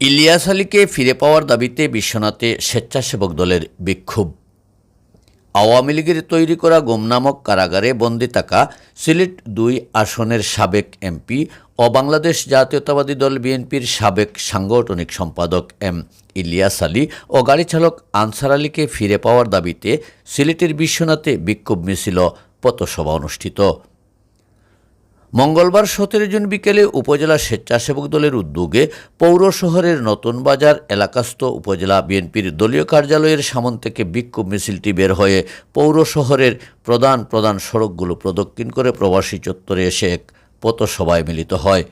ইলিয়াস আলীকে ফিরে পাওয়ার দাবিতে বিশ্বনাথে স্বেচ্ছাসেবক দলের বিক্ষোভ। আওয়ামী লীগের তৈরি করা গোমনামক কারাগারে বন্দি থাকা সিলেট দুই আসনের সাবেক এমপি ও বাংলাদেশ জাতীয়তাবাদী দল বিএনপির সাবেক সাংগঠনিক সম্পাদক এম ইলিয়াস আলী ও গাড়ি চালক আনসার আলীকে ফিরে পাওয়ার দাবিতে সিলেটের বিশ্বনাথে বিক্ষোভ মিছিল পথসভা অনুষ্ঠিত। মঙ্গলবার সতেরো জুন বিকেলে উপজেলা স্বেচ্ছাসেবক দলের উদ্যোগে পৌর শহরের নতুন বাজার এলাকাস্থ উপজেলা বিএনপির দলীয় কার্যালয়ের সামন থেকে বিক্ষোভ মিছিলটি বের হয়ে পৌর শহরের প্রধান প্রধান সড়কগুলো প্রদক্ষিণ করে প্রবাসী চত্বরে এসে এক পথসভায় মিলিত হয়।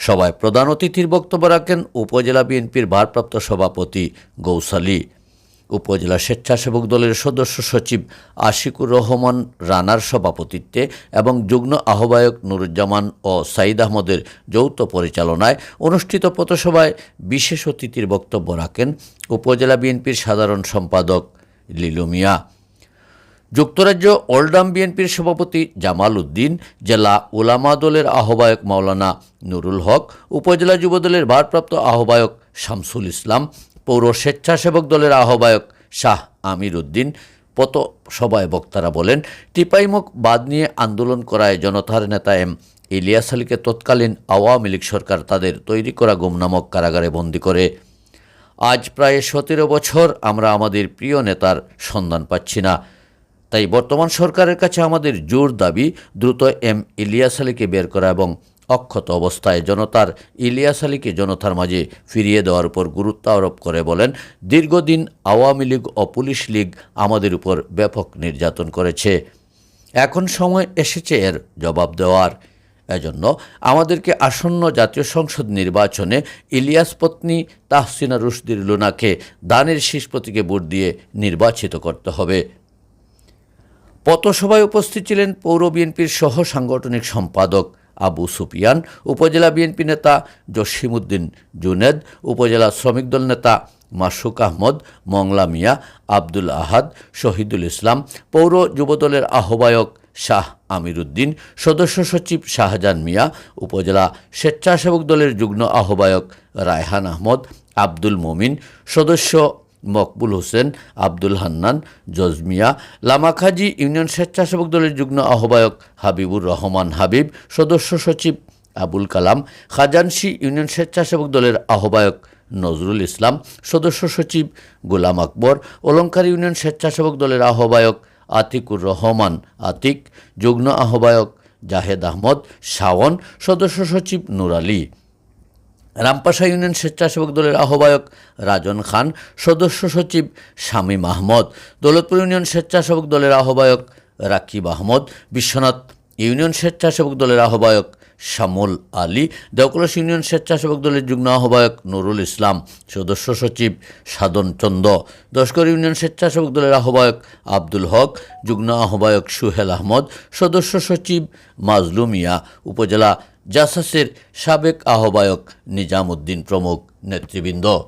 সভায় প্রধান অতিথির বক্তব্য রাখেন উপজেলা বিএনপির ভারপ্রাপ্ত সভাপতি গৌসালী উপজেলা স্বেচ্ছাসেবক দলের সদস্য সচিব আশিকুর রহমান রানার সভাপতিত্বে এবং যুগ্ম আহ্বায়ক নুরুজ্জামান ও সাইদ আহমদের যৌথ পরিচালনায় অনুষ্ঠিত পথসভায় বিশেষ অতিথির বক্তব্য রাখেন উপজেলা বিএনপির সাধারণ সম্পাদক লিলু মিয়া। যুক্তরাজ্য ওল্ডাম বিএনপির সভাপতি জামাল উদ্দিন, জেলা উলামা দলের আহ্বায়ক মাওলানা নুরুল হক, উপজেলা যুবদলের ভারপ্রাপ্ত আহ্বায়ক শামসুল ইসলাম পৌর স্বেচ্ছাসেবক দলের আহ্বায়ক শাহ আমির উদ্দিন সভায় বক্তারা বলেন টিপাইমুখ বাদ নিয়ে আন্দোলন করায় জনতার নেতা এম ইলিয়াস আলীকে তৎকালীন আওয়ামী লীগ সরকার তাদের তৈরি করা গুম নামক কারাগারে বন্দি করে। আজ প্রায় সতেরো বছর আমরা আমাদের প্রিয় নেতার সন্ধান পাচ্ছি না। তাই বর্তমান সরকারের কাছে আমাদের জোর দাবি দ্রুত এম ইলিয়াস আলীকে বের করা এবং অক্ষত অবস্থায় জনতার, ইলিয়াস আলীকে জনতার মাঝে ফিরিয়ে দেওয়ার উপর গুরুত্ব আরোপ করে বলেন, দীর্ঘদিন আওয়ামী লীগ ও পুলিশ লীগ আমাদের উপর ব্যাপক নির্যাতন করেছে। এখন সময় এসেছে এর জবাব দেওয়ার। এজন্য আমাদেরকে আসন্ন জাতীয় সংসদ নির্বাচনে ইলিয়াস পত্নী তাহসিনা রুশদির লুনাকে দানের শীষ প্রতীকে ভোট দিয়ে নির্বাচিত করতে হবে। পথসভায় উপস্থিত ছিলেন পৌর বিএনপির সহ সাংগঠনিক সম্পাদক আবু সুপিয়ান উপজেলা বিএনপি নেতা জসিমউদ্দিন জুনেদ, উপজেলা শ্রমিক দল নেতা মাসুক আহমদ, মংলা মিয়া, আব্দুল আহাদ, শহীদুল ইসলাম, পৌর যুবদলের আহ্বায়ক শাহ আমির উদ্দিন সদস্য সচিব শাহজাহান মিয়া, উপজেলা স্বেচ্ছাসেবক দলের যুগ্ম আহ্বায়ক রায়হান আহমদ, আব্দুল মমিন, সদস্য মকবুল হোসেন, আব্দুল হান্নান, জজমিয়া, লামাখাজি ইউনিয়ন স্বেচ্ছাসেবক দলের যুগ্ম আহ্বায়ক হাবিবুর রহমান হাবিব, সদস্য সচিব আবুল কালাম খাজানসি ইউনিয়ন স্বেচ্ছাসেবক দলের আহ্বায়ক নজরুল ইসলাম, সদস্য সচিব গোলাম আকবর অলঙ্কার ইউনিয়ন স্বেচ্ছাসেবক দলের আহ্বায়ক আতিকুর রহমান আতিক, যুগ্ম আহ্বায়ক জাহেদ আহমদ শাওন, সদস্য সচিব নুর আলী। রামপাশা ইউনিয়ন স্বেচ্ছাসেবক দলের আহ্বায়ক রাজন খান, সদস্য সচিব শামীম আহমদ, দৌলতপুর ইউনিয়ন স্বেচ্ছাসেবক দলের আহ্বায়ক রাকিব আহমদ, বিশ্বনাথ ইউনিয়ন স্বেচ্ছাসেবক দলের আহ্বায়ক শামুল আলী, দেওকলস ইউনিয়ন স্বেচ্ছাসেবক দলের যুগ্ম আহ্বায়ক নুরুল ইসলাম, সদস্য সচিব সাধন চন্দ, দশকর ইউনিয়ন স্বেচ্ছাসেবক দলের আহ্বায়ক আব্দুল হক, যুগ্ম আহ্বায়ক সুহেল আহমদ, সদস্য সচিব মাজলুমিয়া উপজেলা জাসাসের সাবেক আহ্বায়ক নিজামুদ্দিন প্রমুখ নেতৃবৃন্দ।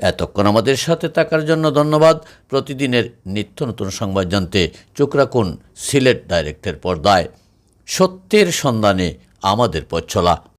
এতক্ষণ আমাদের সাথে থাকার জন্য ধন্যবাদ। প্রতিদিনের নিত্য নতুন সংবাদ জানতে চোখ রাখুন সিলেট ডাইরেক্টের পর্দায়। সত্যের সন্ধানে আমাদের পথ চলা।